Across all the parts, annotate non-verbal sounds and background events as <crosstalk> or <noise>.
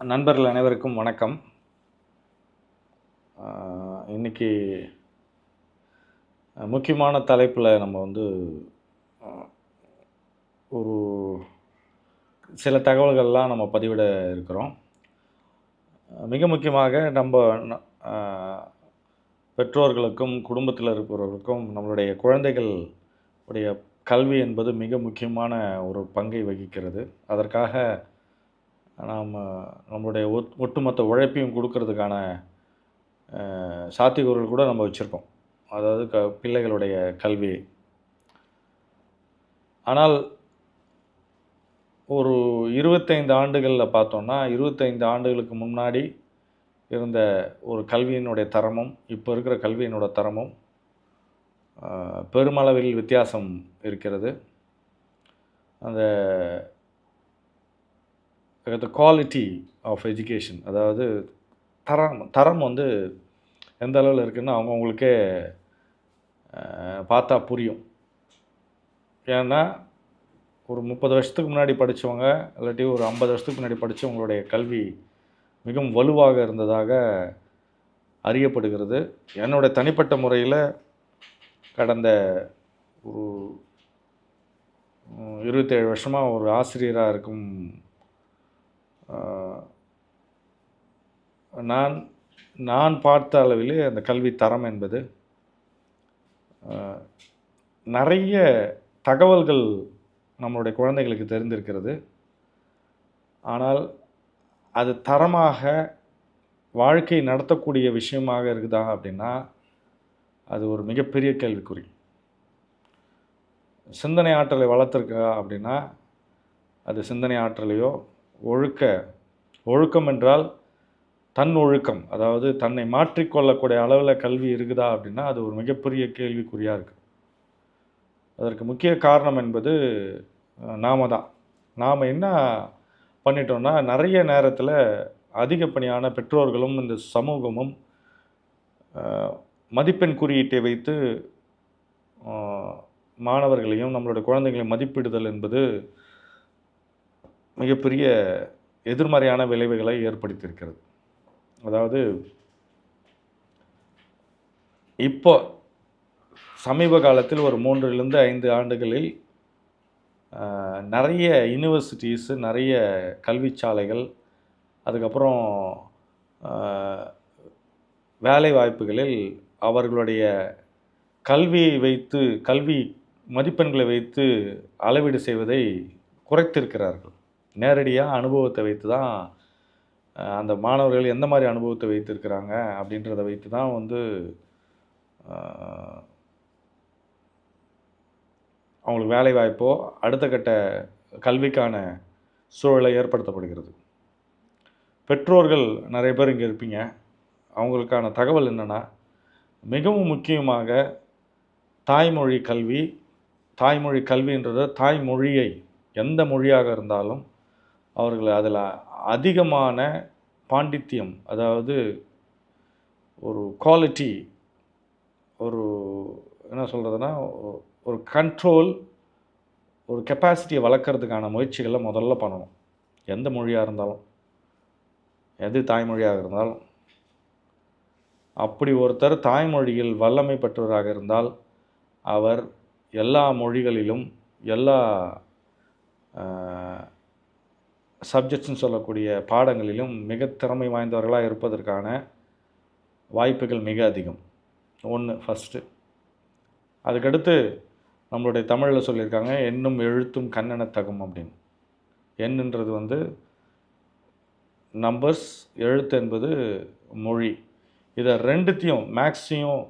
நண்பர்கள் அனைவருக்கும் வணக்கம். இன்றைக்கி இன்னைக்கு முக்கியமான தலைப்பில் நம்ம வந்து ஒரு சில தகவல்கள்லாம் நம்ம பதிவிட இருக்கிறோம். மிக முக்கியமாக நம்ம பெற்றோர்களுக்கும் குடும்பத்தில் இருப்பவர்களுக்கும் நம்மளுடைய குழந்தைகள் உடைய கல்வி என்பது மிக முக்கியமான ஒரு பங்கை வகிக்கிறது. அதற்காக நாம் நம்மளுடைய ஒத் ஒட்டுமொத்த உழைப்பையும் கொடுக்கறதுக்கான சாத்தியக்கூறுகள் கூட நம்ம வச்சுருக்கோம். அதாவது க பிள்ளைகளுடைய கல்வி. ஆனால் ஒரு இருபத்தைந்து ஆண்டுகளில் பார்த்தோன்னா இருபத்தைந்து ஆண்டுகளுக்கு முன்னாடி இருந்த ஒரு கல்வியினுடைய தரமும் இப்போ இருக்கிற கல்வியினோட தரமும் பெருமளவில் வித்தியாசம் இருக்கிறது. அந்த த குவாலிட்டி ஆஃப் எஜுகேஷன் அதாவது தரம் தரம் வந்து எந்த அளவில் இருக்குதுன்னு அவங்கவுங்களுக்கே பார்த்தா புரியும். ஏன்னா ஒரு முப்பது வருஷத்துக்கு முன்னாடி படித்தவங்க இல்லாட்டி ஒரு ஐம்பது வருஷத்துக்கு முன்னாடி படித்தவங்களுடைய கல்வி மிகவும் வலுவாக இருந்ததாக அறியப்படுகிறது. என்னுடைய தனிப்பட்ட முறையில் கடந்த ஒரு இருபத்தேழு வருஷமாக ஒரு ஆசிரியராக இருக்கும் நான் நான் பார்த்த அளவிலே அந்த கல்வி தரம் என்பது நிறைய தகவல்கள் நம்மளுடைய குழந்தைகளுக்கு தெரிந்திருக்கிறது. ஆனால் அது தரமாக வாழ்க்கை நடத்தக்கூடிய விஷயமாக இருக்குதா அப்படின்னா அது ஒரு மிகப்பெரிய கேள்விக்குறி. சிந்தனை ஆற்றலை வளர்த்துருக்கா அப்படின்னா அது சிந்தனை ஆற்றலையோ ஒழுக்க ஒழுக்கம் என்றால் தன் ஒழுக்கம். அதாவது தன்னை மாற்றிக்கொள்ளக்கூடிய அளவில் கல்வி இருக்குதா அப்படின்னா அது ஒரு மிகப்பெரிய கேள்விக்குறியாக இருக்குது அதற்கு முக்கிய காரணம் என்பது நாம தான். நாம் என்ன பண்ணிட்டோம்னா நிறைய நேரத்தில் அதிகப்படியான பெற்றோர்களும் இந்த சமூகமும் மதிப்பெண் குறியீட்டை வைத்து மாணவர்களையும் நம்மளுடைய குழந்தைகளையும் மதிப்பிடுதல் என்பது மிகப்பெரிய எதிர்மறையான விளைவுகளை ஏற்படுத்தியிருக்கிறது. அதாவது இப்போ சமீப காலத்தில் ஒரு மூன்றிலிருந்து ஐந்து ஆண்டுகளில் நிறைய யூனிவர்சிட்டிஸு நிறைய கல்விச்சாலைகள் அதுக்கப்புறம் வேலை வாய்ப்புகளில் அவர்களுடைய கல்வியை வைத்து கல்வி மதிப்பெண்களை வைத்து அளவீடு செய்வதை குறைத்திருக்கிறார்கள். நேரடியாக அனுபவத்தை வைத்து தான் அந்த மாணவர்கள் எந்த மாதிரி அனுபவத்தை வைத்திருக்கிறாங்க அப்படின்றத வைத்து தான் வந்து அவங்களுக்கு வேலை வாய்ப்போ அடுத்த கட்ட கல்விக்கான சூழலை ஏற்படுத்தப்படுகிறது. பெற்றோர்கள் நிறைய பேர் இங்கே இருப்பீங்க. அவங்களுக்கான தகவல் என்னென்னா மிகவும் முக்கியமாக தாய்மொழி கல்வி தாய்மொழி கல்வின்றது தாய்மொழியை எந்த மொழியாக இருந்தாலும் அவர்கள் அதில் அதிகமான பாண்டித்தியம் அதாவது ஒரு குவாலிட்டி ஒரு என்ன சொல்கிறதுனா ஒரு கண்ட்ரோல் ஒரு கெப்பாசிட்டியை வளர்க்குறதுக்கான முயற்சிகளை முதல்ல பண்ணணும். எந்த மொழியாக இருந்தாலும் எது தாய்மொழியாக இருந்தாலும். அப்படி ஒருத்தர் தாய்மொழியில் வல்லமை பெற்றவராக இருந்தால் அவர் எல்லா மொழிகளிலும் எல்லா சப்ஜெக்ட்ஸ்னு சொல்லக்கூடிய பாடங்களிலும் மிக திறமை வாய்ந்தவர்களாக இருப்பதற்கான வாய்ப்புகள் மிக அதிகம். ஒன்று ஃபஸ்ட்டு அதுக்கடுத்து நம்மளுடைய தமிழில் சொல்லியிருக்காங்க எண்ணும் எழுத்தும் கண்ணெனத்தகும் அப்படின்னு. எண்ணுன்றது வந்து நம்பர்ஸ் எழுத்து என்பது மொழி. இதை ரெண்டுத்தையும் மேக்ஸையும்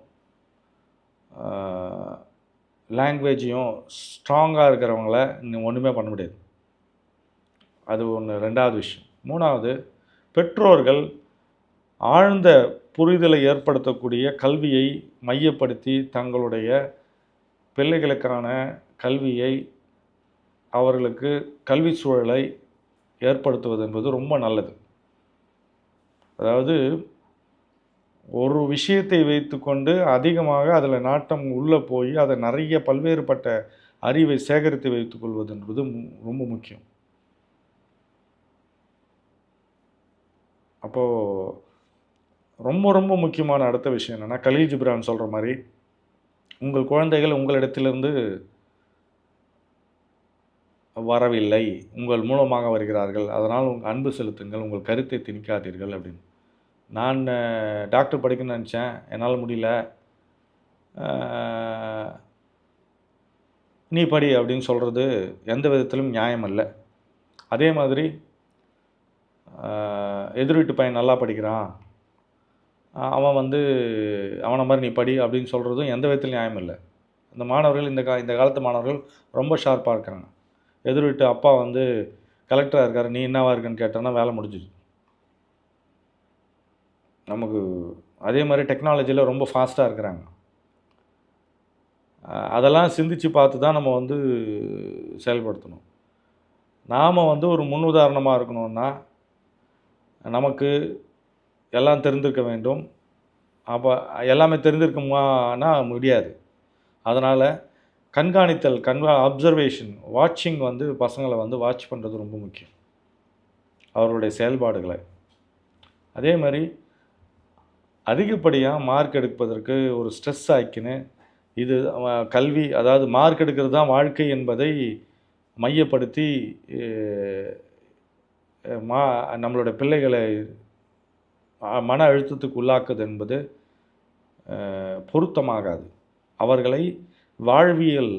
லாங்குவேஜையும் ஸ்ட்ராங்காக இருக்கிறவங்கள இன்னும் ஒன்றுமே பண்ண முடியாது. அது ஒன்று ரெண்டாவது விஷயம். மூணாவது பெற்றோர்கள் ஆழ்ந்த புரிதலை ஏற்படுத்தக்கூடிய கல்வியை மையப்படுத்தி தங்களுடைய பிள்ளைகளுக்கான கல்வியை அவர்களுக்கு கல்வி சூழலை ஏற்படுத்துவது என்பது ரொம்ப நல்லது. அதாவது ஒரு விஷயத்தை வைத்துக்கொண்டு அதிகமாக அதில் நாட்டம் உள்ளே போய் அதை நிறைய பல்வேறுபட்ட அறிவை சேகரித்து வைத்துக்கொள்வது என்பது ரொம்ப முக்கியம். அப்போது ரொம்ப ரொம்ப முக்கியமான அடுத்த விஷயம் என்னென்னா கலீல் ஜிப்ரான் சொல்கிற மாதிரி உங்கள் குழந்தைகள் உங்களிடத்திலிருந்து வரவில்லை உங்கள் மூலமாக வருகிறார்கள் அதனால் உங்கள் அன்பு செலுத்துங்கள் உங்கள் கருத்தை திணிக்காதீர்கள் அப்படின்னு. நான் டாக்டர் படிக்கணும்னு நினச்சேன் என்னால் முடியல நீ படி அப்படின்னு சொல்கிறது எந்த விதத்திலும் நியாயம் அல்ல. அதே மாதிரி எதிர் வீட்டு பையன் நல்லா படிக்கிறான். அவன் வந்து அவனை மாதிரி நீ படி அப்படின்னு சொல்கிறதும் எந்த விதத்திலும் நியாயம் இல்லை. இந்த மாணவர்கள் இந்த கா இந்த காலத்து மாணவர்கள் ரொம்ப ஷார்ப்பாக இருக்கிறாங்க எதிர் வீட்டு அப்பா வந்து கலெக்டராக இருக்கார் நீ என்னவா இருக்குன்னு கேட்டோன்னா வேலை முடிஞ்சுது நமக்கு அதே மாதிரி டெக்னாலஜியில் ரொம்ப ஃபாஸ்ட்டாக இருக்கிறாங்க. அதெல்லாம் சிந்தித்து பார்த்து தான் நம்ம வந்து செயல்படுத்தணும். நாம் வந்து ஒரு முன்னுதாரணமாக இருக்கணும்னா நமக்கு எல்லாம் தெரிந்திருக்க வேண்டும். அப்போ எல்லாமே தெரிந்திருக்குமானா முடியாது. அதனால் கண்காணித்தல் கண்கா அப்சர்வேஷன் வாட்சிங் வந்து பசங்களை வந்து வாட்ச் பண்ணுறது ரொம்ப முக்கியம். அவருடைய செயல்பாடுகளை. அதே மாதிரி அதிகப்படியாக மார்க் எடுப்பதற்கு ஒரு ஸ்ட்ரெஸ் ஆக்கின்னு இது கல்வி அதாவது மார்க் எடுக்கிறது தான் வாழ்க்கை என்பதை மையப்படுத்தி மா நம்மளோட பிள்ளைகளை மன அழுத்தத்துக்கு உள்ளாக்குது என்பது பொருத்தமாகாது. அவர்களை வாழ்வியல்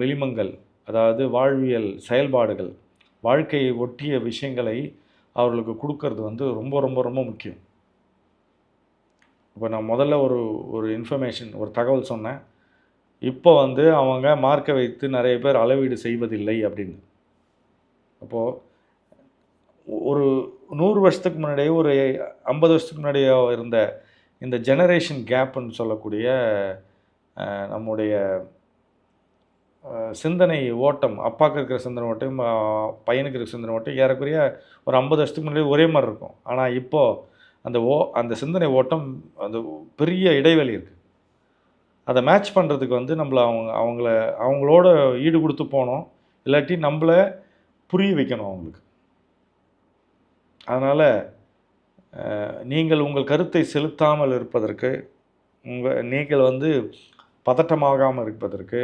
வெளிமங்கள் அதாவது வாழ்வியல் செயல்பாடுகள் வாழ்க்கையை ஒட்டிய விஷயங்களை அவர்களுக்கு கொடுக்கறது வந்து ரொம்ப ரொம்ப ரொம்ப முக்கியம். இப்போ நான் முதல்ல ஒரு ஒரு இன்ஃபர்மேஷன் ஒரு தகவல் சொன்னேன். இப்போ வந்து அவங்க மார்க்கை வைத்து நிறைய பேர் அளவீடு செய்வதில்லை அப்படின்னு. அப்போது ஒரு நூறு வருஷத்துக்கு முன்னாடியே ஒரு ஐம்பது வருஷத்துக்கு முன்னாடியே இருந்த இந்த ஜெனரேஷன் கேப்புன்னு சொல்லக்கூடிய நம்முடைய சிந்தனை ஓட்டம் அப்பாவுக்கு இருக்கிற சிந்தனை ஓட்டம் பையனுக்கு இருக்கிற சிந்தனை ஓட்டம் ஏறக்குறைய ஒரு ஐம்பது வருஷத்துக்கு முன்னாடி ஒரே மாதிரி இருக்கும். ஆனால் இப்போது அந்த ஓ அந்த சிந்தனை ஓட்டம் அந்த பெரிய இடைவெளி இருக்குது அதை மேட்ச் பண்ணுறதுக்கு வந்து நம்மளை அவங்க அவங்கள அவங்களோட ஈடு கொடுத்து போனோம் இல்லாட்டி நம்மளை புரிய வைக்கணும் அவங்களுக்கு. அதனால் நீங்கள் உங்கள் கருத்தை செலுத்தாமல் இருப்பதற்கு உங்கள் நீங்கள் வந்து பதட்டமாகாமல் இருப்பதற்கு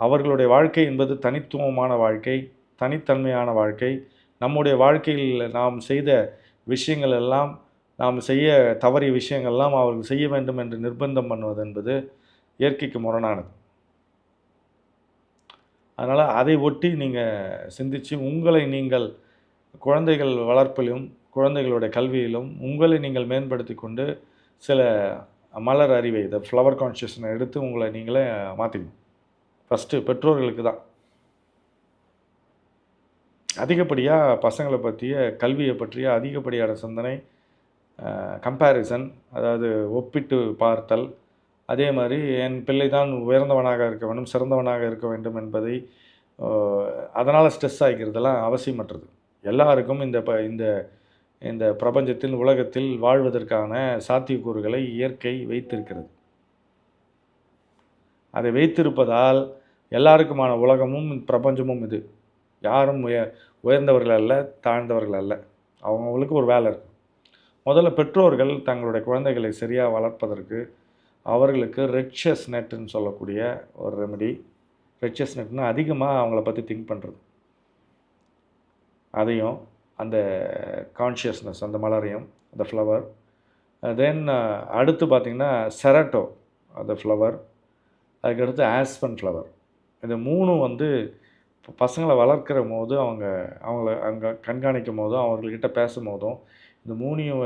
அவர்களுடைய வாழ்க்கை என்பது தனித்துவமான வாழ்க்கை தனித்தன்மையான வாழ்க்கை. நம்முடைய வாழ்க்கையில் நாம் செய்த விஷயங்கள் எல்லாம் நாம் செய்ய தவறிய விஷயங்கள்லாம் அவர்கள் செய்ய வேண்டும் என்று நிர்பந்தம் பண்ணுவது என்பது இயற்கைக்கு முரணானது. அதனால் அதை ஒட்டி நீங்கள் சிந்தித்து உங்களை நீங்கள் குழந்தைகள் வளர்ப்பிலும் குழந்தைகளுடைய கல்வியிலும் உங்களை நீங்கள் மேம்படுத்தி கொண்டு சில மலர் அறிவை இந்த ஃப்ளவர் கான்ஷியஸ்னை எடுத்து உங்களை நீங்களே மாற்றிக்கணும் ஃபஸ்ட்டு பெற்றோர்களுக்கு தான். அதிகப்படியாக பசங்களை பற்றிய கல்வியை பற்றிய அதிகப்படியான சிந்தனை கம்பேரிசன் அதாவது ஒப்பிட்டு பார்த்தல் அதே மாதிரி என் பிள்ளை தான் உயர்ந்தவனாக இருக்க வேண்டும் சிறந்தவனாக இருக்க வேண்டும் என்பதை அதனால் ஸ்ட்ரெஸ் ஆகிக்கிறதெல்லாம் அவசியமற்றது. எல்லாருக்கும் இந்த ப இந்த இந்த பிரபஞ்சத்தில் உலகத்தில் வாழ்வதற்கான சாத்தியக்கூறுகளை இயற்கை வைத்திருக்கிறது. அதை வைத்திருப்பதால் எல்லாருக்குமான உலகமும் பிரபஞ்சமும் இது. யாரும் உய உயர்ந்தவர்கள் அல்ல தாழ்ந்தவர்கள் அல்ல. அவங்கவுங்களுக்கு ஒரு வேலை இருக்குது முதல்ல பெற்றோர்கள் தங்களுடைய குழந்தைகளை சரியாக வளர்ப்பதற்கு அவர்களுக்கு ரெட்ஷஸ் நெட்டுன்னு சொல்லக்கூடிய ஒரு ரெமெடி. ரெட்ஷஸ் நெட்னா அதிகமாக அவங்கள பற்றி திங்க் பண்ணுறது அதையும் அந்த கான்ஷியஸ்னஸ் அந்த மலரையும் அந்த ஃப்ளவர் தென் அடுத்து பார்த்திங்கன்னா செரட்டோ அந்த ஃப்ளவர் அதுக்கடுத்து ஆஸ்பன் ஃப்ளவர் இந்த மூணும் வந்து பசங்களை வளர்க்குற போது அவங்க அவங்கள அங்கே கண்காணிக்கும் போதும் அவங்கக்கிட்ட பேசும் போதும் இந்த மூணையும்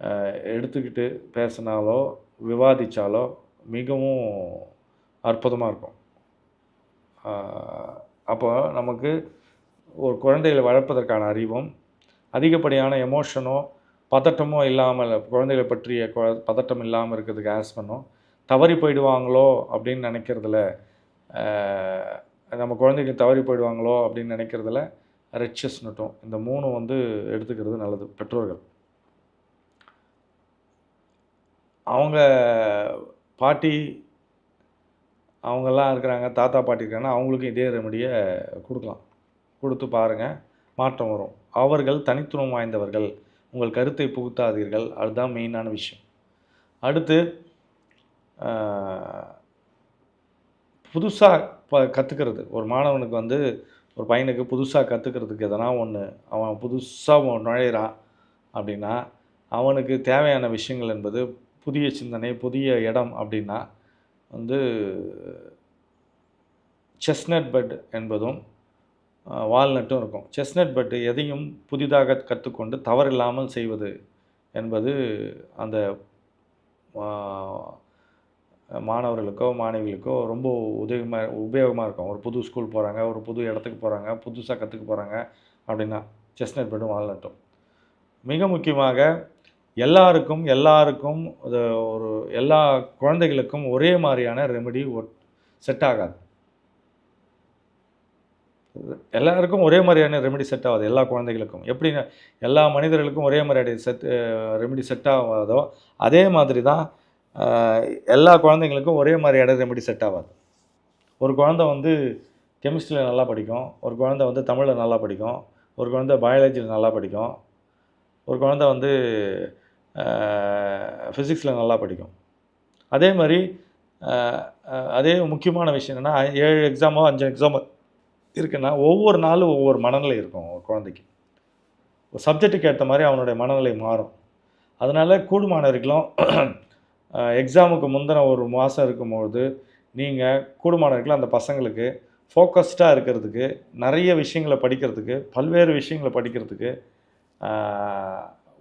uh, எடுத்துக்கிட்டு பேசினாலோ விவாதித்தாலோ மிகவும் அற்புதமாக இருக்கும். Uh, அப்போ நமக்கு ஒரு குழந்தைகளை வளர்ப்பதற்கான அறிவும் அதிகப்படியான எமோஷனோ பதட்டமோ இல்லாமல் குழந்தைகளை பற்றிய பதட்டம் இல்லாமல் இருக்கிறதுக்கு ஆஸ்பனோ தவறி போயிடுவாங்களோ அப்படின்னு நினைக்கிறதுல நம்ம குழந்தைகள் தவறி போயிடுவாங்களோ அப்படின்னு நினைக்கிறதுல ரெச்சஸ் நட்டும். இந்த மூணு வந்து எடுத்துக்கிறது நல்லது பெற்றோர்கள். அவங்க பாட்டி அவங்கெல்லாம் இருக்கிறாங்க தாத்தா பாட்டி இருக்காங்கன்னா அவங்களுக்கும் இதே ரெமடியை கொடுக்கலாம். கொடுத்து பாருங்கள் மாற்றம் வரும். அவர்கள் தனித்துவம் வாய்ந்தவர்கள். உங்கள் கருத்தை புகுத்தாதீர்கள். அதுதான் மெயினான விஷயம். அடுத்து புதுசாக ப கற்றுக்கிறது ஒரு மாணவனுக்கு வந்து ஒரு பையனுக்கு புதுசாக கற்றுக்கிறதுக்கு எதனா ஒன்று அவன் புதுசாக நுழையிறான் அப்படின்னா அவனுக்கு தேவையான விஷயங்கள் என்பது புதிய சிந்தனை புதிய இடம் அப்படின்னா வந்து செஸ்னட் பெட் என்பதும் வால்நட்டும் இருக்கும். செஸ்னட் பெட் எதையும் புதிதாக கற்றுக்கொண்டு தவறில்லாமல் செய்வது என்பது அந்த மாணவர்களுக்கோ மாணவிகளுக்கோ ரொம்ப உதவிமாக உபயோகமாக இருக்கும். ஒரு புது ஸ்கூல் போகிறாங்க ஒரு புது இடத்துக்கு போகிறாங்க புதுசாக கற்றுக்க போகிறாங்க அப்படின்னா செஸ்னட் பெட்டும் வால்நட்டும். மிக முக்கியமாக எல்லாருக்கும் எல்லாருக்கும் ஒரு எல்லா குழந்தைகளுக்கும் ஒரே மாதிரியான ரெமெடி செட் ஆகாது. எல்லாருக்கும் ஒரே மாதிரியான ரெமெடி செட் ஆகாது எல்லா குழந்தைகளுக்கும். எப்படி எல்லா மனிதர்களுக்கும் ஒரே மாதிரியான செட் ரெமெடி செட் ஆகாதோ அதே மாதிரி தான் எல்லா குழந்தைங்களுக்கும் ஒரே மாதிரியான ரெமெடி செட் ஆகாது. ஒரு குழந்தை வந்து கெமிஸ்ட்ரியில் நல்லா படிக்கும் ஒரு குழந்தை வந்து தமிழில் நல்லா படிக்கும் ஒரு குழந்தை பயாலஜியில் நல்லா படிக்கும் ஒரு குழந்தை வந்து ஃபிசிக்ஸில் நல்லா படிக்கும். அதே மாதிரி அதே முக்கியமான விஷயம் என்னென்னா ஏழு எக்ஸாமோ அஞ்சு எக்ஸாமோ இருக்குன்னா ஒவ்வொரு நாளும் ஒவ்வொரு மனநிலை இருக்கும் ஒரு குழந்தைக்கு. ஒரு சப்ஜெக்ட்டுக்கு ஏற்ற மாதிரி அவனுடைய மனநிலை மாறும். அதனால் கூடுமான வரைக்கும் எக்ஸாமுக்கு <clears throat> முந்தின ஒரு மாதம் இருக்கும்பொழுது நீங்கள் கூடுமான வரைக்கும் அந்த பசங்களுக்கு ஃபோக்கஸ்டாக இருக்கிறதுக்கு நிறைய விஷயங்களை படிக்கிறதுக்கு பல்வேறு விஷயங்களை படிக்கிறதுக்கு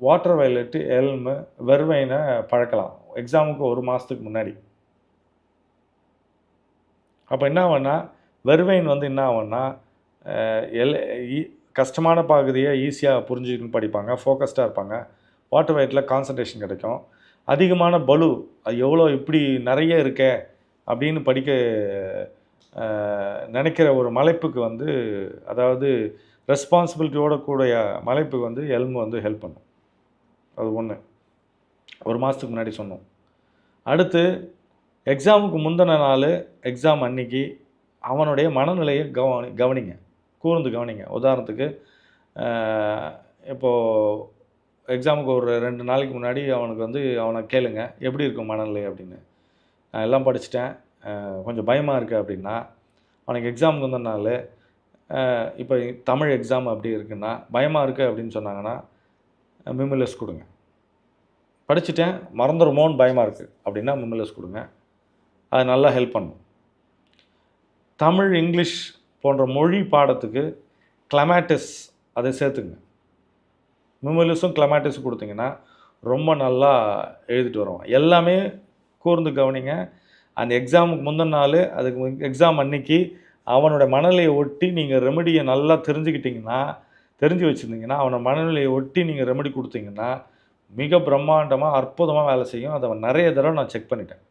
வாட்டர் வயலட்டு எல்மு வெர்வைனை பழக்கலாம். எக்ஸாமுக்கு ஒரு மாதத்துக்கு முன்னாடி. அப்போ என்ன ஆகும்னா வெர்வைன் வந்து என்ன ஆகும்னா எல் கஷ்டமான பகுதியை ஈஸியாக புரிஞ்சுக்கின்னு படிப்பாங்க ஃபோக்கஸ்டாக இருப்பாங்க. வாட்டர் வெயிட்டில் கான்சன்ட்ரேஷன் கிடைக்கும். அதிகமான பலு அது எவ்வளோ இப்படி நிறைய இருக்கே அப்படின்னு படிக்க நினைக்கிற ஒரு மலைப்புக்கு வந்து அதாவது ரெஸ்பான்சிபிலிட்டியோட கூடிய மலைப்புக்கு வந்து எல்மு வந்து ஹெல்ப் பண்ணும். அது ஒன்று ஒரு மாதத்துக்கு முன்னாடி சொன்னோம். அடுத்து எக்ஸாமுக்கு முந்தின நாள் எக்ஸாம் அன்னைக்கு அவனுடைய மனநிலையை கவனி கவனிங்க. கூர்ந்து கவனிங்க. உதாரணத்துக்கு இப்போது எக்ஸாமுக்கு ஒரு ரெண்டு நாளைக்கு முன்னாடி அவனுக்கு வந்து அவனை கேளுங்க. எப்படி இருக்கும் மனநிலை அப்படின்னு. நான் எல்லாம் படிச்சுட்டேன். கொஞ்சம் பயமாக இருக்குது அப்படின்னா அவனுக்கு எக்ஸாமுக்கு வந்தனால இப்போ தமிழ் எக்ஸாம் அப்படி இருக்குன்னா பயமாக இருக்குது அப்படின்னு சொன்னாங்கன்னா மிமிலஸ் கொடுங்க. படிச்சுட்டேன் மறந்துடுமோன்னு பயமாக இருக்குது அப்படின்னா மிமிலஸ் கொடுங்க. அது நல்லா ஹெல்ப் பண்ணும். தமிழ் இங்கிலீஷ் போன்ற மொழி பாடத்துக்கு கிளமேட்டிஸ் அதை சேர்த்துங்க மிமலிஸும் கிளமேட்டிஸும் கொடுத்தீங்கன்னா ரொம்ப நல்லா எழுதிட்டு வருவோம் எல்லாமே கூர்ந்து கவனிங்க. அந்த எக்ஸாமுக்கு முந்தின நாள் அதுக்கு எக்ஸாம் அன்னைக்கு அவனோட மனநிலையை ஒட்டி நீங்கள் ரெமடியை நல்லா தெரிஞ்சுக்கிட்டிங்கன்னா தெரிஞ்சு வச்சுருந்தீங்கன்னா அவனை மனநிலையை ஒட்டி நீங்கள் ரெமடி கொடுத்தீங்கன்னா மிக பிரம்மாண்டமாக அற்புதமாக வேலை செய்யும். அதை நிறைய தடவை நான் செக் பண்ணிட்டேன்.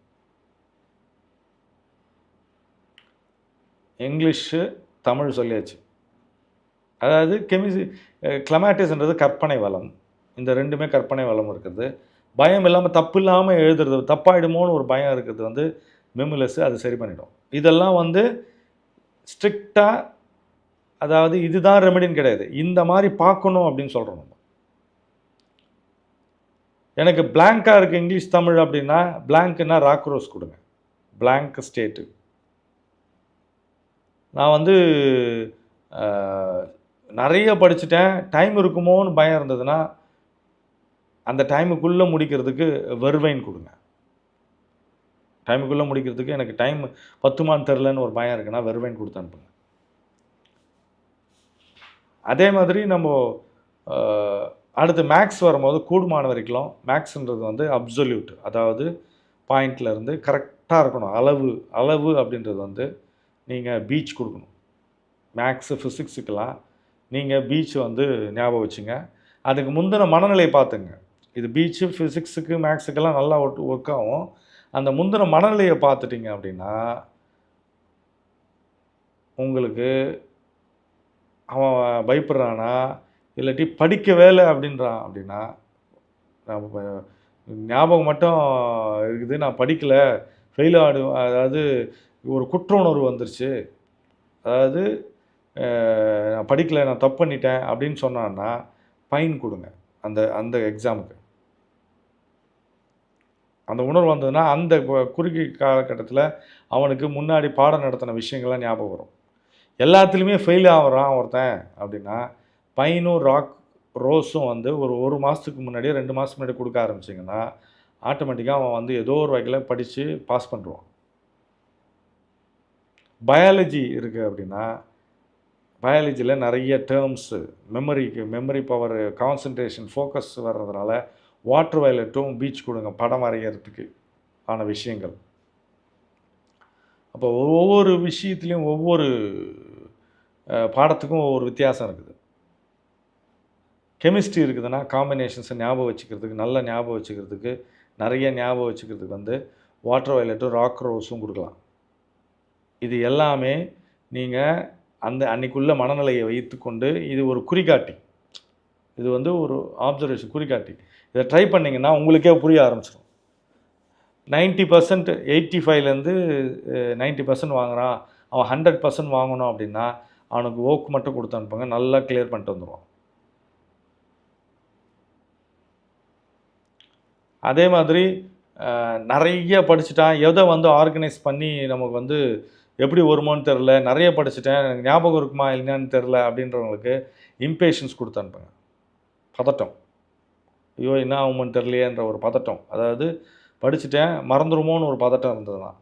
இங்கிலீஷு தமிழ் சொல்லியாச்சு. அதாவது கெமிஸ்ட்ரி கிளமேட்டிஸ்ன்றது கற்பனை வளம். இந்த ரெண்டுமே கற்பனை வளம் இருக்குது. பயம் இல்லாமல் தப்பு இல்லாமல் எழுதுறது தப்பாயிடுமோன்னு ஒரு பயம் இருக்கிறது வந்து மெமுலஸ் அது சரி பண்ணிடும். இதெல்லாம் வந்து ஸ்ட்ரிக்டாக அதாவது இதுதான் ரெமெடின்னு கிடையாது. இந்த மாதிரி பார்க்கணும் அப்படின்னு சொல்கிறோம் நம்ம. எனக்கு பிளாங்காக இருக்குது இங்கிலீஷ் தமிழ் அப்படின்னா பிளாங்க்னா ராக்ரோஸ் கொடுங்க. பிளாங்க் ஸ்டேட்டு நான் வந்து நிறைய படிச்சுட்டேன். டைம் இருக்குமோன்னு பயம் இருந்ததுன்னா அந்த டைமுக்குள்ளே முடிக்கிறதுக்கு வெர்வைன் கொடுங்க. டைமுக்குள்ளே முடிக்கிறதுக்கு எனக்கு டைம் பத்துமான்னு தெரிலன்னு ஒரு பயம் இருக்குன்னா வெர்வைன் கொடுத்து அனுப்புங்க. அதே மாதிரி நம்ம அடுத்து மேக்ஸ் வரும்போது கூடுமான வரைக்கும் மேக்ஸுன்றது வந்து அப்சொல்யூட் அதாவது பாயிண்ட்லேருந்து கரெக்டாக இருக்கணும். அளவு அளவு அப்படின்றது வந்து நீங்கள் பீச் கொடுக்கணும். மேக்ஸு ஃபிசிக்ஸுக்கெல்லாம் நீங்கள் பீச் வந்து ஞாபகம் வச்சுங்க. அதுக்கு முந்தின மனநிலை பார்த்துங்க. இது பீச்சு ஃபிசிக்ஸுக்கு மேக்ஸுக்கெல்லாம் நல்லா ஒர்க் ஒர்க் ஆகும். அந்த முந்தின மனநிலையை பார்த்துட்டிங்க அப்படின்னா உங்களுக்கு அவன் பயப்படுறானா இல்லாட்டி படிக்க வேலை அப்படின்றான் அப்படின்னா ஞாபகம் மட்டும் இருக்குது. நான் படிக்கலை ஃபெயில் ஆடு அதாவது ஒரு குற்ற உணர்வு வந்துருச்சு. அதாவது நான் படிக்கலை நான் தப்பு பண்ணிட்டேன் அப்படின்னு சொன்னான்னா ஃபைன் கொடுங்க. அந்த அந்த எக்ஸாமுக்கு. அந்த உணர்வு வந்ததுன்னா அந்த குறுகிய காலகட்டத்தில் அவனுக்கு முன்னாடி பாடம் நடத்தின விஷயங்கள்லாம் ஞாபகம் வரும். எல்லாத்துலேயுமே ஃபெயில் ஆகுறான் ஒருத்தன் அப்படின்னா பைனும் ராக் ரோஸும் வந்து ஒரு ஒரு மாதத்துக்கு முன்னாடியே ரெண்டு மாதத்துக்கு முன்னாடி கொடுக்க ஆரம்பிச்சிங்கன்னா ஆட்டோமேட்டிக்காக அவன் வந்து ஏதோ ஒரு வகையில் படித்து பாஸ் பண்ணுறான் பயாலஜி இருக்குது அப்படின்னா பயாலஜியில் நிறைய டேர்ம்ஸு மெமரிக்கு மெமரி பவர் கான்சன்ட்ரேஷன் ஃபோக்கஸ் வர்றதுனால வாட்டர் வயலட்டும் பீச் கொடுங்க படம் வரைகிறதுக்கு ஆன விஷயங்கள். அப்போ ஒவ்வொரு விஷயத்துலேயும் ஒவ்வொரு பாடத்துக்கும் ஒவ்வொரு வித்தியாசம் இருக்குது. கெமிஸ்ட்ரி இருக்குதுன்னா காம்பினேஷன்ஸை ஞாபகம் வச்சுக்கிறதுக்கு நல்ல ஞாபகம் வச்சுக்கிறதுக்கு நிறைய ஞாபகம் வச்சுக்கிறதுக்கு வந்து வாட்டர் வயலட்டும் ராக் ரோஸும் கொடுக்கலாம். இது எல்லாமே நீங்கள் அந்த அன்னைக்குள்ள மனநிலையை வைத்துக்கொண்டு இது ஒரு குறிகாட்டி. இது வந்து ஒரு ஆப்சர்வேஷன் குறிகாட்டி. இதை ட்ரை பண்ணிங்கன்னா உங்களுக்கே புரிய ஆரம்பிச்சிடும் நைன்ட்டி பர்சன்ட் எயிட்டி ஃபைவ்லேருந்து நைன்ட்டி பர்சன்ட் வாங்குகிறான் அவன் ஹண்ட்ரட் பர்சன்ட் வாங்கணும் அப்படின்னா அவனுக்கு ஓக்கு மட்டும் கொடுத்து அனுப்புங்க. நல்லா கிளியர் பண்ணிட்டு வந்துடுவான் அதே மாதிரி நிறைய படிச்சுட்டான். எதை வந்து ஆர்கனைஸ் பண்ணி நமக்கு வந்து எப்படி வருமோன்னு தெரில நிறைய படிச்சுட்டேன். எனக்கு ஞாபகம் இருக்குமா இல்லையான்னு தெரில அப்படின்றவங்களுக்கு இம்பேஷன்ஸ் கொடுத்து அனுப்புங்க. பதட்டம். ஐயோ என்ன ஆகுமோன்னு தெரியலையேன்ற ஒரு பதட்டம். அதாவது படிச்சுட்டேன் மறந்துடுமோன்னு ஒரு பதட்டம் இருந்ததுதான்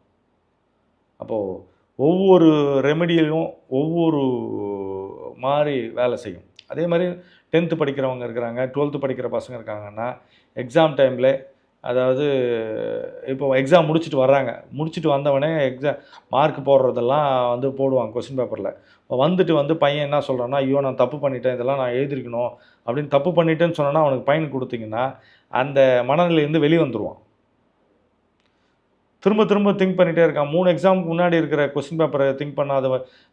அப்போது ஒவ்வொரு ரெமெடியிலும் ஒவ்வொரு மாதிரி வேலை செய்யும். அதே மாதிரி டென்த்து படிக்கிறவங்க இருக்கிறாங்க டுவெல்த்து படிக்கிற பசங்க இருக்காங்கன்னா எக்ஸாம் டைமில் அதாவது இப்போ எக்ஸாம் முடிச்சுட்டு வர்றாங்க. முடிச்சுட்டு வந்தவனே எக்ஸாம் மார்க் போடுறதெல்லாம் வந்து போடுவாங்க கொஸ்டின் பேப்பரில் வந்துட்டு வந்து பையன் என்ன சொல்கிறான்னா ஐயோ நான் தப்பு பண்ணிட்டேன். இதெல்லாம் நான் எழுதிருக்கணும். அப்படின்னு தப்பு பண்ணிட்டேன்னு சொன்னோன்னா அவனுக்கு பையன் கொடுத்தீங்கன்னா அந்த மனநிலையிலேருந்து வெளியே வந்துடுவான் திரும்ப திரும்ப திங்க் பண்ணிகிட்டே இருக்கான். மூணு எக்ஸாமுக்கு முன்னாடி இருக்கிற கொஸ்டின் பேப்பரை திங்க் பண்ணாத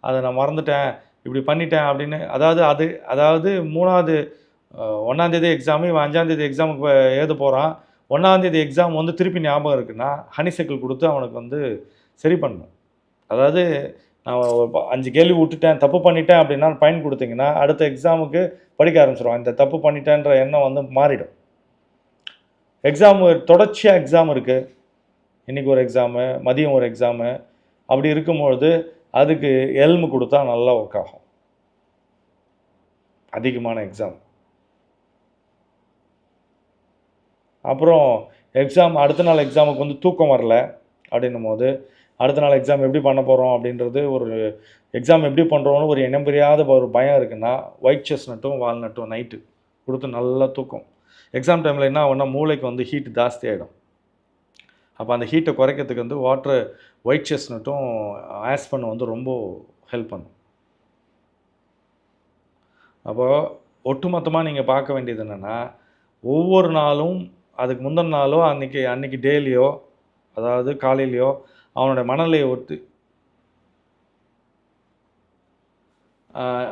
அதை நான் மறந்துட்டேன் இப்படி பண்ணிட்டேன் அப்படின்னு. அதாவது அது அதாவது மூணாவது ஒன்றாந்தேதி எக்ஸாமு இவன் அஞ்சாந்தேதி எக்ஸாமுக்கு எழுத போகிறான் ஒன்றாந்தேதி எக்ஸாம் வந்து திருப்பி ஞாபகம் இருக்குன்னா ஹனிசைக்கிள் கொடுத்து அவனுக்கு வந்து சரி பண்ணணும். அதாவது நான் அஞ்சு கேள்வி விட்டுட்டேன் தப்பு பண்ணிட்டேன் அப்படின்னா பயன் கொடுத்தீங்கன்னா அடுத்த எக்ஸாமுக்கு படிக்க ஆரம்பிச்சிடுவான் இந்த தப்பு பண்ணிட்டேன்ற எண்ணம் வந்து மாறிடும். எக்ஸாம் தொடர்ச்சியாக எக்ஸாம் இருக்குது இன்றைக்கி ஒரு எக்ஸாமு மதியம் ஒரு எக்ஸாமு அப்படி இருக்கும்பொழுது அதுக்கு எல்மு கொடுத்தா நல்லா ஒர்க் ஆகும். அதிகமான எக்ஸாம் அப்புறம் எக்ஸாம் அடுத்த நாள் எக்ஸாமுக்கு வந்து தூக்கம் வரல அப்படின்னும் போது அடுத்த நாள் எக்ஸாம் எப்படி பண்ண போகிறோம் அப்படின்றது ஒரு எக்ஸாம் எப்படி பண்ணுறோன்னு ஒரு இனம் புரியாத ஒரு பயம் இருக்குன்னா ஒயிட் செஸ் நட்டும் வால்நட்டும் நைட்டு கொடுத்து நல்லா தூக்கம். எக்ஸாம் டைமில் என்ன ஆகும்னா மூளைக்கு வந்து ஹீட் ஜாஸ்தி ஆகிடும் அப்போ அந்த ஹீட்டை குறைக்கிறதுக்கு வந்து வாட்டர் ஒயிட் செஸ் நட்டும் ஆஸ்பன் வந்து ரொம்ப ஹெல்ப் பண்ணும். அப்போது ஒட்டுமொத்தமாக நீங்கள் பார்க்க வேண்டியது என்னென்னா ஒவ்வொரு நாளும் அதுக்கு முந்தின நாளோ அன்றைக்கி அன்றைக்கி டேலியோ அதாவது காலையிலையோ அவனோட மனநிலையை ஒட்டி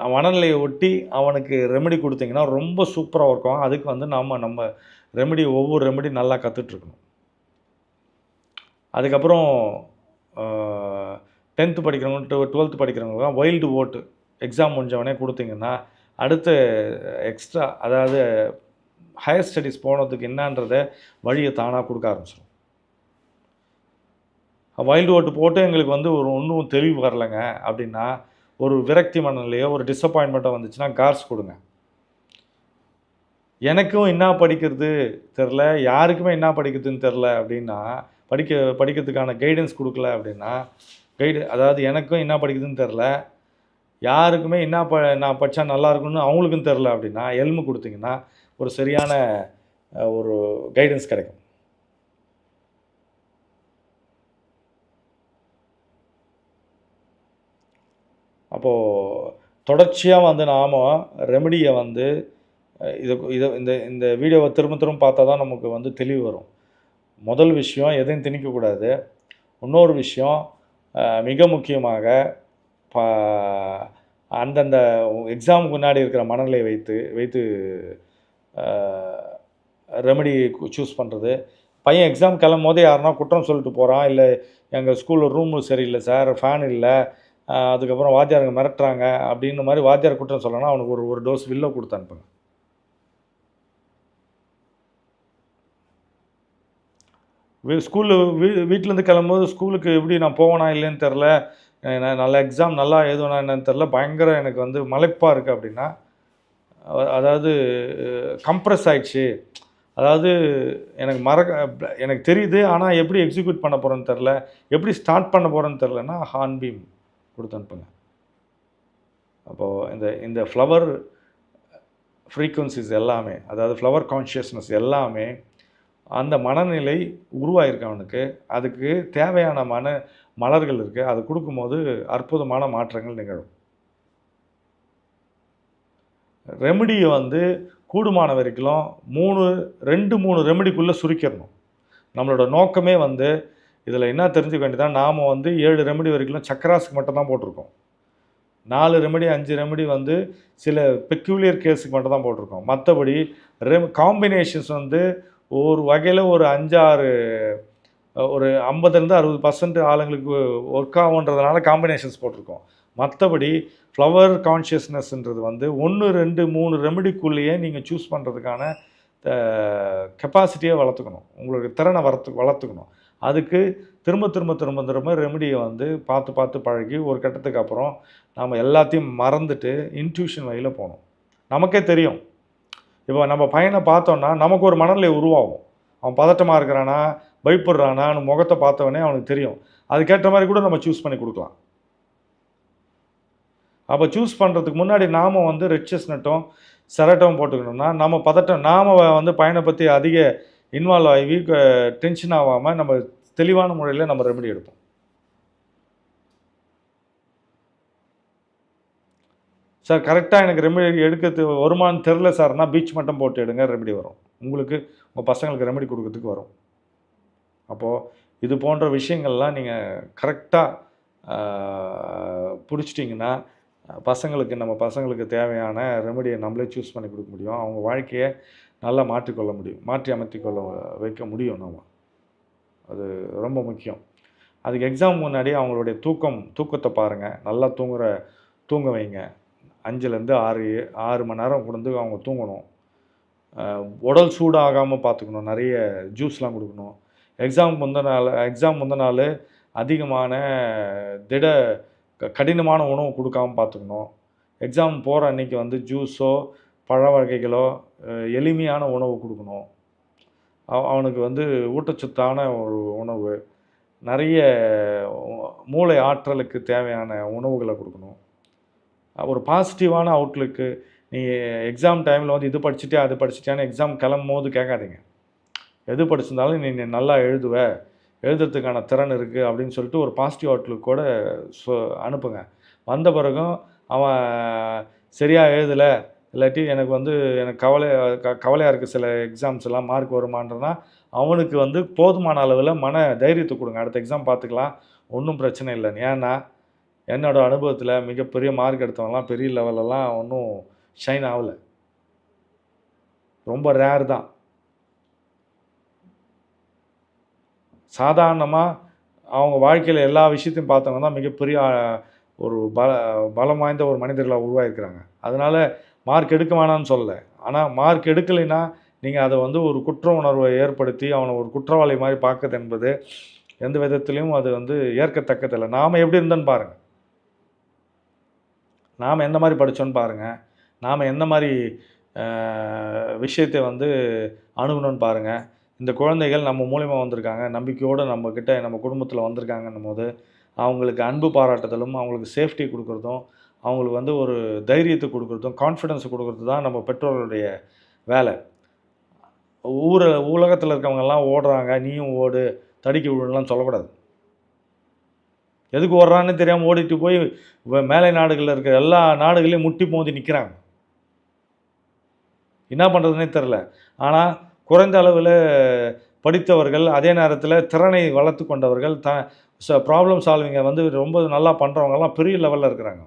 மனநிலையை ஒட்டி அவனுக்கு ரெமெடி கொடுத்தீங்கன்னா ரொம்ப சூப்பராக இருக்கும் அதுக்கு வந்து நம்ம நம்ம ரெமெடி ஒவ்வொரு ரெமெடி நல்லா கற்றுட்ருக்கணும் அதுக்கப்புறம் டென்த்து படிக்கிறவங்க டு டுவெல்த்து படிக்கிறவங்கலாம் வைல்டு ஓட்டு எக்ஸாம் முடிஞ்சவனே கொடுத்தீங்கன்னா அடுத்த எக்ஸ்ட்ரா அதாவது ஹையர் ஸ்டடீஸ் போனதுக்கு என்னன்றதை வழியை தானாக கொடுக்க ஆரம்பிச்சிடும் வைல்டு ஓட்டு போட்டு எங்களுக்கு வந்து ஒரு ஒன்றும் தெளிவு வரலைங்க. அப்படின்னா ஒரு விரக்தி மனநிலையோ ஒரு டிசப்பாயின்மெண்ட்டோ வந்துச்சுன்னா கார்ஸ் கொடுங்க. எனக்கும் என்ன படிக்கிறது தெரில யாருக்குமே என்ன படிக்கிறதுன்னு தெரில அப்படின்னா படிக்க படிக்கிறதுக்கான கைடன்ஸ் கொடுக்கல அப்படின்னா கைடு அதாவது எனக்கும் என்ன படிக்கிறதுன்னு தெரில யாருக்குமே என்ன ப நான் படித்தா நல்லா இருக்கும்னு அவங்களுக்கும் தெரில அப்படின்னா எல்மு கொடுத்தீங்கன்னா ஒரு சரியான ஒரு கைடன்ஸ் கிடைக்கும். அப்போது தொடர்ச்சியாக வந்து நாம் ரெமடியை வந்து இது இதை இதை இந்த இந்த வீடியோவை திரும்ப திரும்ப பார்த்தா தான் நமக்கு வந்து தெளிவு வரும். முதல் விஷயம் எதையும் திணிக்கக்கூடாது இன்னொரு விஷயம் மிக முக்கியமாக ப அந்தந்த எக்ஸாமுக்கு முன்னாடி இருக்கிற மனநிலை வைத்து வைத்து ரெமடி சூஸ் பண்ணுறது பையன் எக்ஸாம் கிளம்பும் போதே யாருனா குற்றம் சொல்லிட்டு போகிறான் இல்லை எங்கள் ஸ்கூலில் ரூமு சரியில்லை சார் ஃபேன் இல்லை. அதுக்கப்புறம் வாத்தியாருங்க மிரட்டுறாங்க. அப்படின்னு மாதிரி வாத்தியார் குற்றம் சொல்லணும் அவனுக்கு ஒரு ஒரு டோஸ் வில்லோ கொடுத்து அனுப்புங்க. ஸ்கூலில் வீ வீட்டிலேருந்து கிளம்பும்போது ஸ்கூலுக்கு எப்படி நான் போவேனா இல்லைன்னு தெரில நல்ல எக்ஸாம் நல்லா எழுதுவேனா என்னன்னு தெரில பயங்கர எனக்கு வந்து மலைப்பாக இருக்குது அப்படின்னா அதாவது கம்ப்ரெஸ் ஆயிடுச்சு. அதாவது எனக்கு மறக்க எனக்கு தெரியுது ஆனால் எப்படி எக்ஸிக்யூட் பண்ண போகிறேன்னு தெரில எப்படி ஸ்டார்ட் பண்ண போகிறேன்னு தெரிலன்னா ஹான்பீம் கொடுத்து அனுப்புங்க. அப்போது இந்த இந்த ஃப்ளவர் ஃப்ரீக்குவன்சிஸ் எல்லாமே அதாவது ஃப்ளவர் கான்ஷியஸ்னஸ் எல்லாமே அந்த மனநிலை உருவாயிருக்கு அவனுக்கு. அதுக்கு தேவையான மன மலர்கள் இருக்குது அது கொடுக்கும்போது அற்புதமான மாற்றங்கள் நிகழும். ரெமடியை வந்து கூடுமான வரைக்கும் மூணு ரெண்டு மூணு ரெமடிக்குள்ளே சுருக்கிடணும். நம்மளோட நோக்கமே வந்து இதில் என்ன தெரிஞ்சுக்க வேண்டியதான் நாம் வந்து ஏழு ரெமடி வரைக்கும் சக்கராஸுக்கு மட்டும்தான் போட்டிருக்கோம். நாலு ரெமடி அஞ்சு ரெமடி வந்து சில பெக்யூலியர் கேஸுக்கு மட்டும் தான் போட்டிருக்கோம். மற்றபடி ரெம் காம்பினேஷன்ஸ் வந்து ஒரு வகையில் ஒரு அஞ்சாறு ஒரு ஐம்பதுலேருந்து அறுபது பர்சன்ட் ஆளுங்களுக்கு ஒர்க் ஆகுன்றதுனால காம்பினேஷன்ஸ் போட்டிருக்கோம். மற்றபடி ஃப்ளவர் கான்ஷியஸ்னஸ்ன்றது வந்து ஒன்று ரெண்டு மூணு ரெமடிக்குள்ளேயே நீங்கள் சூஸ் பண்ணுறதுக்கான கெப்பாசிட்டியை வளர்த்துக்கணும். உங்களுக்கு திறனை வளர்த்து வளர்த்துக்கணும். அதுக்கு திரும்ப திரும்ப திரும்ப திரும்ப ரெமடியை வந்து பார்த்து பார்த்து பழகி ஒரு கட்டத்துக்கு அப்புறம் நம்ம எல்லாத்தையும் மறந்துட்டு இன்ட்யூஷன் வழியில் போகணும். நமக்கே தெரியும். இப்போ நம்ம பையனை பார்த்தோன்னா நமக்கு ஒரு மனநிலை உருவாகும். அவன் பதட்டமாக இருக்கிறானா பயப்படுறானான்னு முகத்தை பார்த்தவனே அவனுக்கு தெரியும். அதுக்கேற்ற மாதிரி கூட நம்ம சூஸ் பண்ணி கொடுக்கலாம். அப்போ சூஸ் பண்ணுறதுக்கு முன்னாடி நாம் வந்து ரிச்சஸ் நட்டும் செரட்டும் போட்டுக்கணும்னா நம்ம பதட்டம் நாம் வந்து பயனை பற்றி அதிக இன்வால்வ் ஆகி டென்ஷன் ஆகாமல் நம்ம தெளிவான முறையில் நம்ம ரெமெடி எடுப்போம். சார் கரெக்டாக எனக்கு ரெமெடி எடுக்கிறது வருமானு தெரில சார்னா பீச் மட்டும் போட்டு எடுங்க ரெமெடி வரும். உங்களுக்கு உங்கள் பசங்களுக்கு ரெமெடி கொடுக்கறதுக்கு வரும். அப்போது இது போன்ற விஷயங்கள்லாம் நீங்கள் கரெக்டாக பிடிச்சிட்டிங்கன்னா பசங்களுக்கு நம்ம பசங்களுக்கு தேவையான ரெமெடியை நம்மளே சூஸ் பண்ணி கொடுக்க முடியும். அவங்க வாழ்க்கையை நல்லா மாற்றிக்கொள்ள முடியும். மாற்றி அமைத்திக்கொள்ள வைக்க முடியும் நம்ம. அது ரொம்ப முக்கியம். அதுக்கு எக்ஸாம் முன்னாடி அவங்களுடைய தூக்கம் தூக்கத்தை பாருங்கள் நல்லா தூங்குற தூங்க வைங்க. அஞ்சுலேருந்து ஆறு ஆறு மணி நேரம் கொண்டு வந்து அவங்க தூங்கணும். உடல் சூடாகாமல் பார்த்துக்கணும். நிறைய ஜூஸ்லாம் கொடுக்கணும். எக்ஸாம் முந்த நாள் எக்ஸாம் முந்த நாள் அதிகமான திட க- கடினமான உணவு கொடுக்காம பார்த்துக்கணும். எக்ஸாம் போகிற அன்றைக்கி வந்து ஜூஸோ பழ வகைகளோ எளிமையான உணவு கொடுக்கணும். அவனுக்கு வந்து ஊட்டச்சத்தான ஒரு உணவு. நிறைய மூளை ஆற்றலுக்கு தேவையான உணவுகளை கொடுக்கணும். ஒரு பாசிட்டிவான அவுட்லுக்கு நீ எக்ஸாம் டைமில் வந்து இது படிச்சுட்டே அது படிச்சுட்டியான்னு எக்ஸாம் கிளம்பும் போது கேட்காதீங்க. எது படிச்சிருந்தாலும் நீ நீ நல்லா எழுதுவ. எழுதுறதுக்கான திறன் இருக்குது அப்படின்னு சொல்லிட்டு ஒரு பாசிட்டிவ் அவுட்லுக் கூட சொ அனுப்புங்க. வந்த பிறகும் அவன் சரியாக எழுதலை இல்லாட்டி எனக்கு வந்து எனக்கு கவலை க கவலையாக இருக்குது சில எக்ஸாம்ஸ் எல்லாம் மார்க் வருமானதுனா அவனுக்கு வந்து போதுமான அளவில் மன தைரியத்தை கொடுங்க. அடுத்த எக்ஸாம் பார்த்துக்கலாம். ஒன்றும் பிரச்சனை இல்லை. ஏன்னா என்னோட அனுபவத்தில் மிகப்பெரிய மார்க் எடுத்தவங்கலாம் பெரிய லெவலெல்லாம் ஒன்றும் ஷைன் ஆகலை. ரொம்ப ரேர் தான். சாதாரணமாக அவங்க வாழ்க்கையில் எல்லா விஷயத்தையும் பார்த்தவங்க தான் மிகப்பெரிய ஒரு பல பலம் வாய்ந்த ஒரு மனிதர்களாக உருவாயிருக்கிறாங்க. அதனால் மார்க் எடுக்க வேணாம்னு சொல்லலை. ஆனால் மார்க் எடுக்கலைன்னா நீங்கள் அதை வந்து ஒரு குற்ற உணர்வை ஏற்படுத்தி அவனை ஒரு குற்றவாளி மாதிரி பார்க்குறது என்பது எந்த விதத்துலேயும் அது வந்து ஏற்கத்தக்கதில்லை நாம் எப்படி இருந்தோன்னு பாருங்கள் நாம் எந்த மாதிரி படித்தோன்னு பாருங்கள் நாம் எந்த மாதிரி விஷயத்தை வந்து அணுகணும்னு பாருங்கள் இந்த குழந்தைகள் நம்ம மூலிமா வந்திருக்காங்க. நம்பிக்கையோடு நம்மக்கிட்ட நம்ம குடும்பத்தில் வந்திருக்காங்கன்னும் போது அவங்களுக்கு அன்பு பாராட்டுதலும் அவங்களுக்கு சேஃப்டி கொடுக்குறதும் அவங்களுக்கு வந்து ஒரு தைரியத்தை கொடுக்குறதும் கான்ஃபிடென்ஸ் கொடுக்குறது தான் நம்ம பெற்றோர்களுடைய வேலை. ஊரை உலகத்தில் இருக்கவங்கெல்லாம் ஓடுறாங்க நீயும் ஓடு தடுக்கி விழுலாம் சொல்லக்கூடாது. எதுக்கு ஓடுறான்னு தெரியாமல் ஓடிட்டு போய் மேலை நாடுகளில் இருக்கிற எல்லா நாடுகளையும் முட்டி மோதி நிற்கிறாங்க என்ன பண்ணுறதுனே தெரில. ஆனால் குறைந்த அளவில் படித்தவர்கள் அதே நேரத்தில் திறனை வளர்த்து கொண்டவர்கள் த ப்ராப்ளம் சால்விங்கை வந்து ரொம்ப நல்லா பண்ணுறவங்கலாம் பெரிய லெவலில் இருக்கிறாங்க.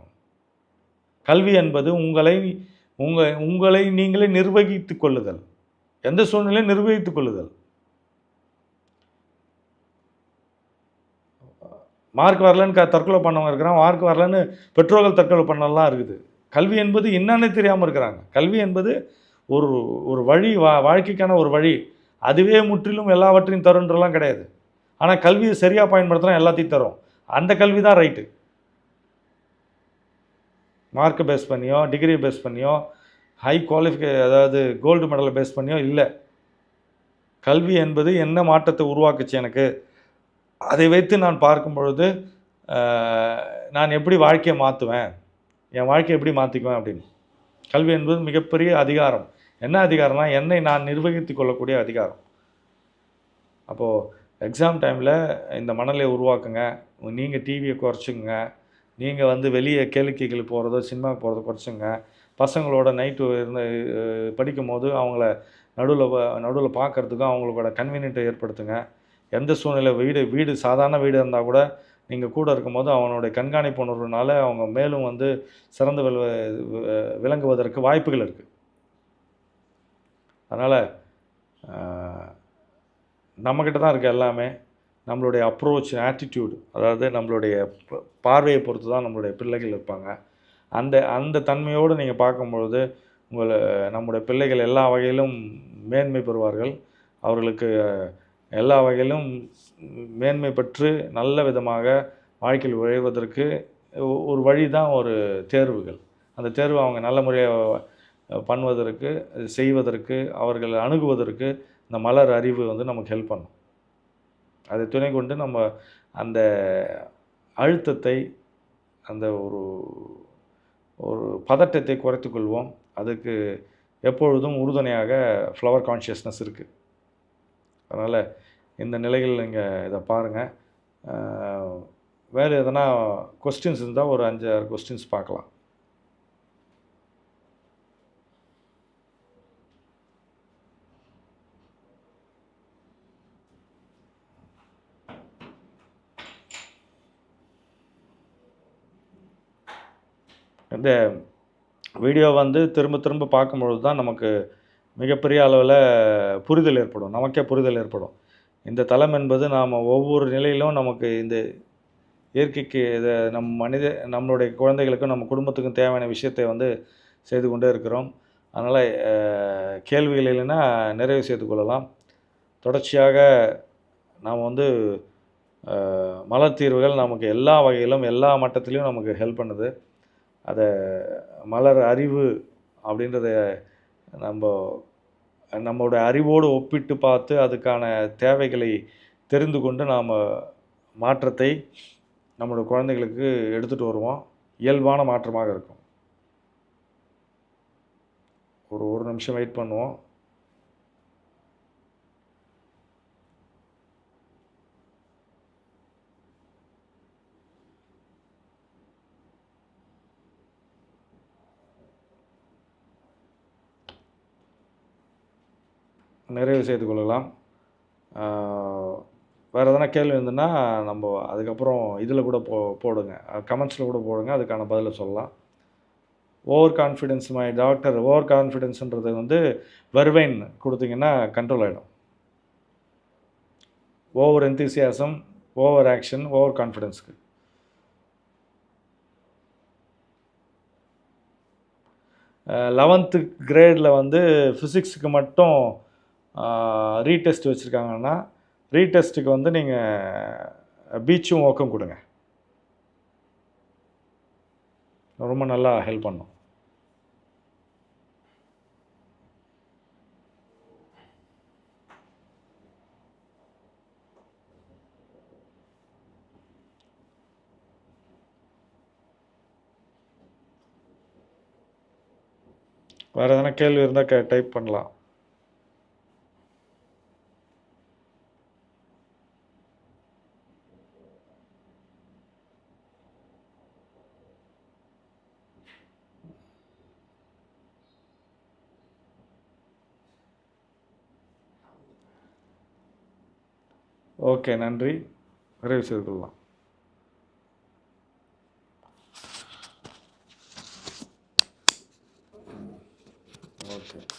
கல்வி என்பது உங்களை உங்கள் உங்களை நீங்களே நிர்வகித்து கொள்ளுதல். எந்த சூழ்நிலையும் நிர்வகித்து கொள்ளுதல். மார்க் வரலன்னு க தற்கொலை பண்ணவங்க இருக்கிறான் மார்க் வரலன்னு பெற்றோர்கள் தற்கொலை பண்ணலாம் இருக்குது. கல்வி என்பது என்னன்னு தெரியாமல் இருக்கிறாங்க. கல்வி என்பது ஒரு ஒரு வழி வா வாழ்க்கைக்கான ஒரு வழி. அதுவே முற்றிலும் எல்லாவற்றையும் தருன்றலாம் கிடையாது. ஆனால் கல்வியை சரியாக பயன்படுத்தினா எல்லாத்தையும் தரும். அந்த கல்வி தான் ரைட்டு. மார்க்கை பேஸ் பண்ணியோ டிகிரி பேஸ் பண்ணியோ ஹை குவாலிஃபிகே அதாவது கோல்டு மெடலை பேஸ் பண்ணியோ இல்லை. கல்வி என்பது என்ன மாற்றத்தை உருவாக்குச்சு எனக்கு? அதை வைத்து நான் பார்க்கும் பொழுது நான் எப்படி வாழ்க்கையை மாற்றுவேன்? என் வாழ்க்கையை எப்படி மாற்றிக்குவேன் அப்படின்னு. கல்வி என்பது மிகப்பெரிய அதிகாரம். என்ன அதிகாரம்னா என்னை நான் நிர்வகித்து கொள்ளக்கூடிய அதிகாரம். அப்போது எக்ஸாம் டைமில் இந்த மணலை உருவாக்குங்க. நீங்கள் டிவியை குறைச்சிங்க நீங்கள் வந்து வெளியே கேளிக்கைகள் போகிறதோ சினிமாவுக்கு போகிறதோ குறைச்சிங்க பசங்களோட நைட்டு இருந்து படிக்கும் போது அவங்கள நடுவில் நடுவில் பார்க்கறதுக்கும் அவங்களோட கன்வீனியன்ட்டை ஏற்படுத்துங்க. எந்த சூழ்நிலை வீடு வீடு சாதாரண வீடு இருந்தால் கூட நீங்கள் கூட இருக்கும்போது அவனுடைய கண்காணிப்பு உணர்வுனால அவங்க மேலும் வந்து சிறந்து விள விளங்குவதற்கு வாய்ப்புகள் இருக்குது அதனால் நம்மக்கிட்ட தான் இருக்குது எல்லாமே நம்மளுடைய அப்ரோச் ஆட்டிடியூடு அதாவது நம்மளுடைய பார்வையை பொறுத்து தான் நம்மளுடைய பிள்ளைகள் இருப்பாங்க. அந்த அந்த தன்மையோடு நீங்கள் பார்க்கும்பொழுது உங்களை நம்முடைய பிள்ளைகள் எல்லா வகையிலும் மேன்மை பெறுவார்கள். அவர்களுக்கு எல்லா வகையிலும் மேன்மை பெற்று நல்ல விதமாக வாழ்க்கையில் உழைவதற்கு ஒ- ஒரு வழி தான் ஒரு தேர்வுகள். அந்த தேர்வு அவங்க நல்ல முறையாக பண்ணுவதற்கு செய்வதற்கு அவர்களை அணுகுவதற்கு இந்த மலர் அறிவு வந்து நமக்கு ஹெல்ப் பண்ணும். அதை துணை கொண்டு நம்ம அந்த அழுத்தத்தை அந்த ஒரு ஒரு பதட்டத்தை குறைத்து கொள்வோம். அதுக்கு எப்பொழுதும் உறுதுணையாக ஃப்ளவர் கான்ஷியஸ்னஸ் இருக்குது அதனால் இந்த நிலைகள் நீங்கள் இதை பாருங்கள் வேறு எதனா கொஸ்டின்ஸ் இருந்தால் ஒரு அஞ்சாறு கொஸ்டின்ஸ் பார்க்கலாம். இந்த வீடியோ வந்து திரும்ப திரும்ப பார்க்கும்பொழுது தான் நமக்கு மிகப்பெரிய அளவில் புரிதல் ஏற்படும். நமக்கே புரிதல் ஏற்படும். இந்த தளம் என்பது நாம் ஒவ்வொரு நிலையிலும் நமக்கு இந்த இயற்கைக்கு இதை நம் மனித நம்மளுடைய குழந்தைகளுக்கும் நம்ம குடும்பத்துக்கும் தேவையான விஷயத்தை வந்து செய்து கொண்டே இருக்கிறோம். அதனால் கேள்விகள் இல்லைன்னா நிறைவு செய்து கொள்ளலாம். தொடர்ச்சியாக நாம் வந்து மலர் தீர்வுகள் நமக்கு எல்லா வகையிலும் எல்லா மட்டத்திலையும் நமக்கு ஹெல்ப் பண்ணுது. அதை மலர் அறிவு அப்படின்றத நம்ம நம்மளோட அறிவோடு ஒப்பிட்டு பார்த்து அதுக்கான தேவைகளை தெரிந்து கொண்டு நாம் மாற்றத்தை நம்மளோட குழந்தைகளுக்கு எடுத்துகிட்டு வருவோம். இயல்பான மாற்றமாக இருக்கும். ஒரு ஒரு நிமிஷம் வெயிட் பண்ணுவோம். நிறைவு செய்து கொள்ளலாம். வேறு எதனா கேள்வி இருந்ததுன்னா நம்ம அதுக்கப்புறம் இதில் கூட போ போடுங்க. கமெண்ட்ஸில் கூட போடுங்க. அதுக்கான பதிலை சொல்லலாம். Over confidence my doctor over கான்ஃபிடென்ஸுன்றது வந்து வெர்வைன் கொடுத்தீங்கன்னா கண்ட்ரோல் ஆகிடும் over enthusiasm over action over கான்ஃபிடென்ஸ்க்கு eleventh கிரேடில் வந்து ஃபிசிக்ஸுக்கு மட்டும் ரீடெஸ்ட் வச்சுருக்காங்கன்னா ரீடெஸ்ட்டுக்கு வந்து நீங்கள் பீச்சும் ஓக்கம் கொடுங்க. ரொம்ப நல்லா ஹெல்ப் பண்ணும். வேறு எதனா கேள்வி இருந்தால் டைப் பண்ணலாம். ஓகே நன்றி. நிறைவு செய்து கொள்ளலாம்.